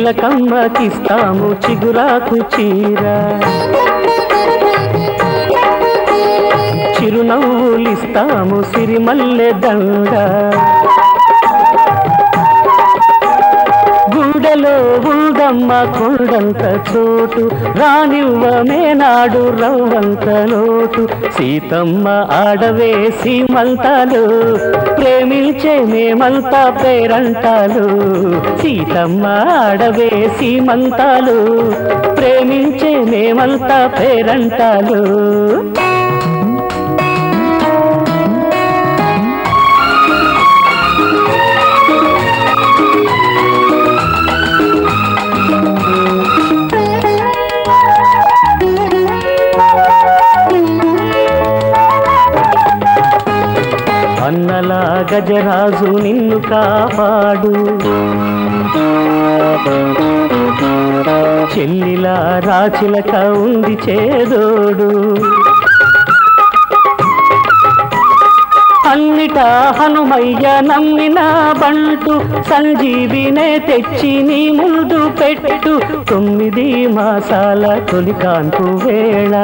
చిలకమ్మకిస్తాము చిగురాకు చీర. చిరునవ్వులిస్తాము సిరిమల్లె దండ. కొండంత చోటు రానివ్వమే నాడు రవ్వంత లోటు. సీతమ్మ ఆడవే సీమంతాలు ప్రేమించే మేమంతా పేరంటాలు. సీతమ్మ ఆడవే సీమంతాలు ప్రేమించే మేమంతా పేరంటాలు. అన్నలా గజరాజు నిన్ను కాపాడు. చెల్లిలా రాచిలక ఉంది చేదోడు. అన్నిట హనుమయ్య నమ్మిన బంటు సంజీవినే తెచ్చి నీ ముందు పెట్టు. తొమ్మిది మాసాల తొలి కాన్పు వేళ.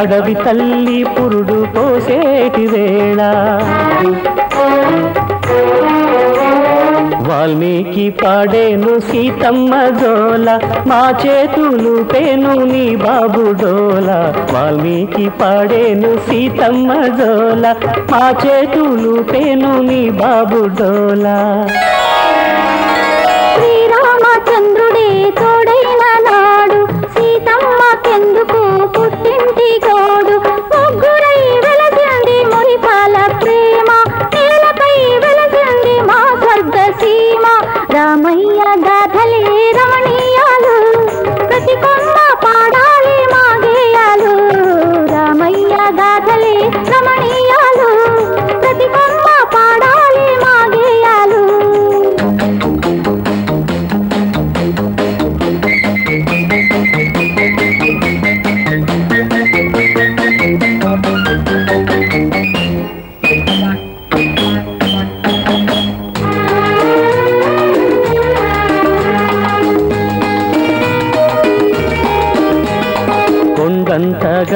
అడవి తల్లి పురుడు పోసేటి వేళ. వాల్మీకి పాడేను సీతమ్మ జోల మా చేతులు పేను నీ బాబు డోల. వాల్మీకి పాడేను సీతమ్మ జోల మా చేతులు పేను నీ బాబు డోలా.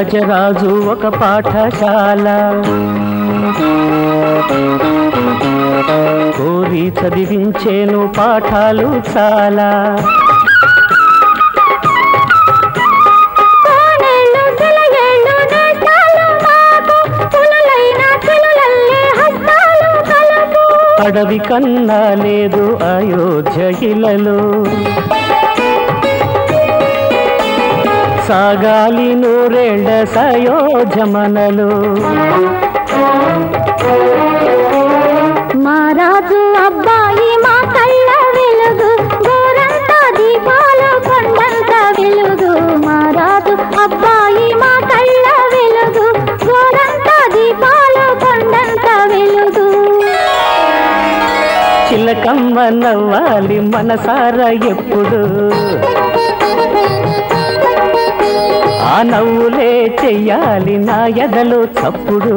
గజరాజు ఒక పాఠశాల. కోరి చదివించేను పాఠాలు చాలా. అడవి కన్నా లేదు అయోధ్య ఇలలో. సాగాలి నూరేళ్ళ సయోజమనలు. మా రాజు అబ్బాయి మా కళ్ళ వెలుగు గోరంతా దీపాలు కొండంత వెలుగు. మా రాజు అబ్బాయి మా కళ్ళ వెలుగు గోరంతా దీపాలు కొండంత వెలుగు. చిలకమ్మ నవ్వాలి మనసారా ఎప్పుడు? ఆ నవ్వులే చెయ్యాలి నా ఎదలో తప్పుడు